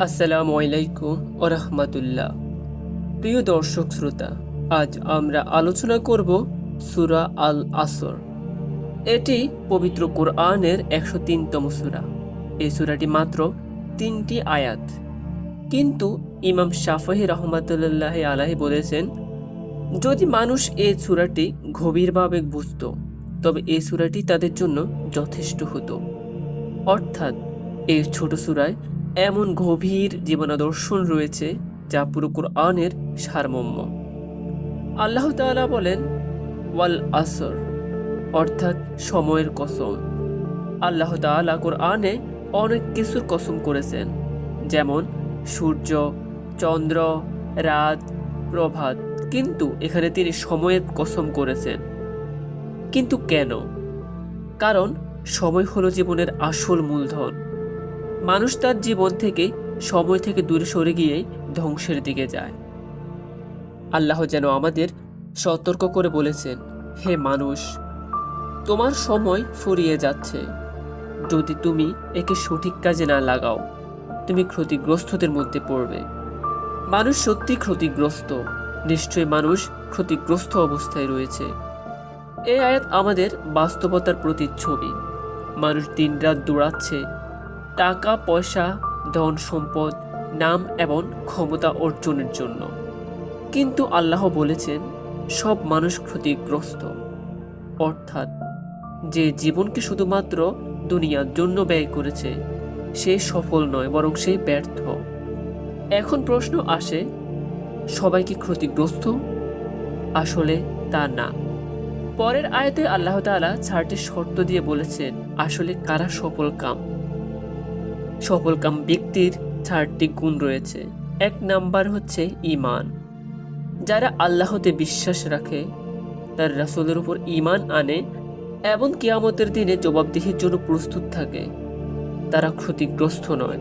আসসালামু আলাইকুম ওরহমতুল্লাহ প্রিয় দর্শক শ্রোতা, আজ আমরা আলোচনা করব সুরা আল আসর এটি পবিত্র কোরআনের একশো তিনতম সুরা। এই সুরাটি মাত্র তিনটি আয়াত। কিন্তু ইমাম শাফাহি রহমতুল্লাহ আলাহি বলেছেন, যদি মানুষ এই সুরাটি গভীরভাবে বুঝত, তবে এই সুরাটি তাদের জন্য যথেষ্ট হতো। অর্থাৎ এই ছোট সুরায় এমন গভীর জীবনাদর্শন রয়েছে যা পুরো কোরআনের সারমম্য আল্লাহ তাআলা বলেন, ওয়াল আসর অর্থাৎ সময়ের কসম। আল্লাহ তাআলা কোরআনে অনেক কিছুর কসম করেছেন, যেমন সূর্য, চন্দ্র, রাত, প্রভাত। কিন্তু এখানে তিনি সময়ের কসম করেছেন। কিন্তু কেন? কারণ সময় হলো জীবনের আসল মূলধন। মানুষ তার জীবন থেকে সময় থেকে দূরে সরে গিয়ে ধ্বংসের দিকে যায়। আল্লাহ যেন আমাদের সতর্ক করে বলেছেন, হে মানুষ, তোমার সময় ফুরিয়ে যাচ্ছে। যদি তুমি একে সঠিক কাজে না লাগাও, তুমি ক্ষতিগ্রস্তদের মধ্যে পড়বে। মানুষ সত্যি ক্ষতিগ্রস্ত। নিশ্চয়ই মানুষ ক্ষতিগ্রস্ত অবস্থায় রয়েছে। এই আয়াত আমাদের বাস্তবতার প্রতিচ্ছবি। মানুষ দিনরাত দৌড়াচ্ছে টাকা পয়সা ধন সম্পদ নাম এবং ক্ষমতা অর্জনের জন্য। কিন্তু আল্লাহ বলেছেন, সব মানুষ ক্ষতিগ্রস্ত। অর্থাৎ, যে জীবনকে শুধুমাত্র দুনিয়ার জন্য ব্যয় করেছে, সে সফল নয়, বরং সে ব্যর্থ। এখন প্রশ্ন আসে, সবাই কি ক্ষতিগ্রস্ত? আসলে তা না। পরের আয়তে আল্লাহ তালা চারটি শর্ত দিয়ে বলেছেন, আসলে কারা সফল কাম? সফলকাম ব্যক্তির চারটি গুণ রয়েছে। এক নাম্বার হচ্ছে ইমান যারা আল্লাহতে বিশ্বাস রাখে, তার রাসূলের উপর ইমান আনে এবং কিয়ামতের দিনে জবাবদিহির জন্য প্রস্তুত থাকে, তারা ক্ষতিগ্রস্ত নয়।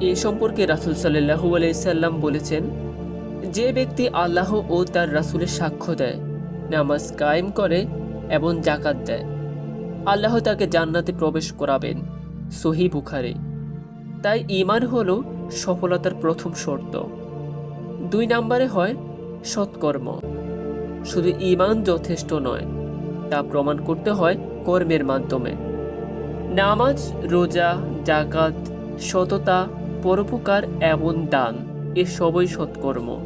এ সম্পর্কে রাসূল সাল্লাল্লাহু আলাইহি সাল্লাম বলেছেন, যে ব্যক্তি আল্লাহ ও তার রাসূলের সাক্ষ্য দেয়, নামাজ কায়েম করে এবং জাকাত দেয়, আল্লাহ তাকে জান্নাতে প্রবেশ করাবেন। সহি বুখারে। তাই ইমান হল সফলতার প্রথম শর্ত। দুই নম্বরে হয় সৎকর্ম। শুধু ইমান যথেষ্ট নয়, তা প্রমাণ করতে হয় কর্মের মাধ্যমে। নামাজ, রোজা জাকাত সততা, পরোপকার এবং দান, এ সবই সৎকর্ম।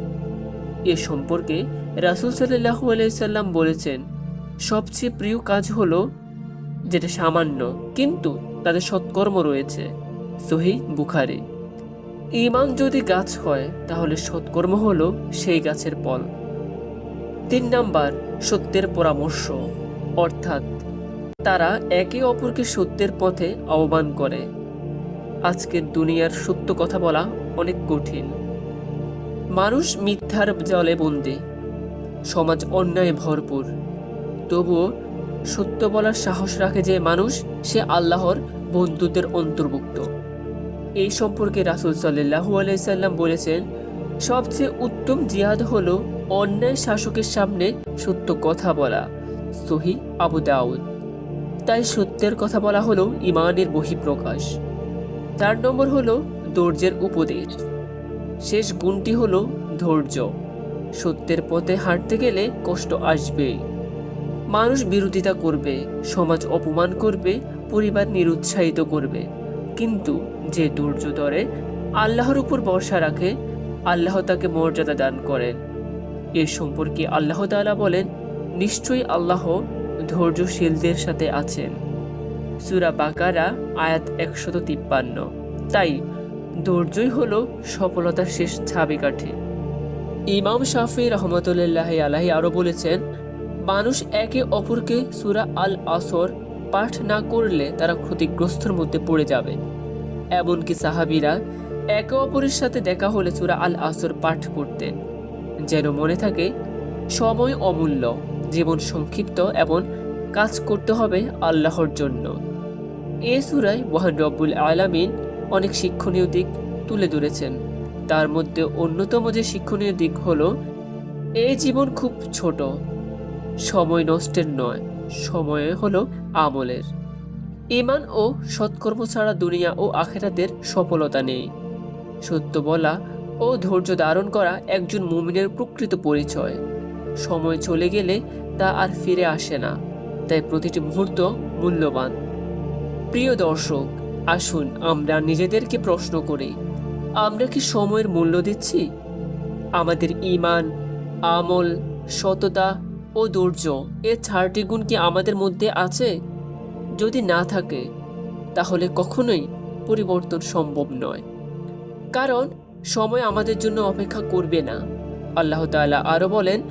এ সম্পর্কে রাসুল সাল্লাহু আলাইসাল্লাম বলেছেন, সবচেয়ে প্রিয় কাজ হলো, যেটা সামান্য, কিন্তু তাদের সৎকর্ম রয়েছে, সহি বুখারি। ইমান যদি গাছ হয়, তাহলে সৎকর্ম হলো সেই গাছের ফল। তিন নাম্বার, সত্যের পরামর্শ। অর্থাৎ, তারা একে অপরকে সত্যের পথে আহ্বান করে। আজকের দুনিয়ার সত্য কথা বলা অনেক কঠিন। মানুষ মিথ্যার জলে বন্দী। সমাজ অন্যায় ভরপুর। তবুও সত্য বলার সাহস রাখে যে মানুষ, সে আল্লাহর বন্ধুদের অন্তর্ভুক্ত। এই সম্পর্কে রাসুল সাল্লাহু আলাইসাল্লাম বলেছেন, সবচেয়ে উত্তম জিহাদ হল অন্যায় শাসকের সামনে সত্য কথা বলা, সহি আবু দাউদ। তাই সত্যের কথা বলা হলো ইমানের বহিঃপ্রকাশ। চার নম্বর হলো ধৈর্যের উপদেশ। শেষ গুণটি হলো ধৈর্য। সত্যের পথে হাঁটতে গেলে কষ্ট আসবেই। মানুষ বিরোধিতা করবে, সমাজ অপমান করবে, পরিবার নিরুৎসাহিত করবে। কিন্তু যে ধৈর্য ধরে আল্লাহর উপর ভরসা রাখে, আল্লাহ তাকে মর্যাদা দান করেন। এ সম্পর্কে আল্লাহ তাআলা বলেন, নিশ্চয়ই আল্লাহ ধৈর্যশীলদের সাথে আছেন। সুরা বাকারা, আয়াত একশত তিপ্পান্ন। তাই ধৈর্যই হলো সফলতার শেষ ছাবিকাঠি ইমাম শাফি রহমতুল্লাহ আলাহি আরও বলেছেন মানুষ একে অপরকে সুরা আল আসর পাঠ না করলে তারা ক্ষতিগ্রস্তর মধ্যে পড়ে যাবে। এমনকি সাহাবিরা একে অপরের সাথে দেখা হলে সুরা আল আসর পাঠ করতেন। যেন মনে থাকে, সময় অমূল্য, জীবন সংক্ষিপ্ত এবং কাজ করতে হবে আল্লাহর জন্য। এ সুরায় মহান রব্বুল আলামিন অনেক শিক্ষণীয় দিক তুলে ধরেছেন। তার মধ্যে অন্যতম যে শিক্ষণীয় দিক হলো এই জীবন খুব ছোট সময় নষ্টের নয়, সময় হলো আমলের। ইমান ও সৎকর্ম ছাড়া দুনিয়া ও আখেরাতের সফলতা নেই। সত্য বলা ও ধৈর্য ধারণ করা একজন মুমিনের প্রকৃত পরিচয়। সময় চলে গেলে তা আর ফিরে আসে না, তাই প্রতিটি মুহূর্ত মূল্যবান। প্রিয় দর্শক, আসুন আমরা নিজেদেরকে প্রশ্ন করি, আমরা কি সময়ের মূল্য দিচ্ছি? আমাদের ইমান আমল, সততা ও ধৈর্য এ চারটি গুণ কি আমাদের মধ্যে আছে? যদি না থাকে, তাহলে কখনোই পরিবর্তন সম্ভব নয়। কারণ, সময় আমাদের জন্য অপেক্ষা করবে না। আল্লাহ তাআলা আরও বলেন,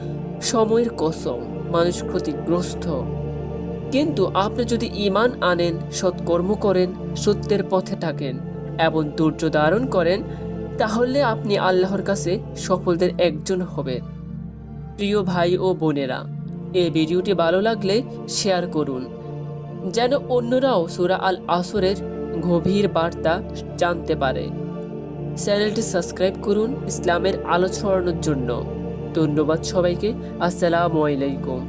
সময়ের কসম মানুষ ক্ষতিগ্রস্ত। কিন্তু আপনি যদি ইমান আনেন, সৎকর্ম করেন, সত্যের পথে থাকেন, এবং ধৈর্য ধারণ করেন, তাহলে আপনি আল্লাহর কাছে সফলদের একজন হবেন। প্রিয় ভাই ও বোনেরা, এই ভিডিওটি ভালো লাগলে শেয়ার করুন। যেন অন্যরাও সুরা আল আসরের গভীর বার্তা জানতে পারে। চ্যানেলটি সাবস্ক্রাইব করুন ইসলামের আলো ছড়ানোর জন্য। ধন্যবাদ সবাইকে। আসসালামু আলাইকুম।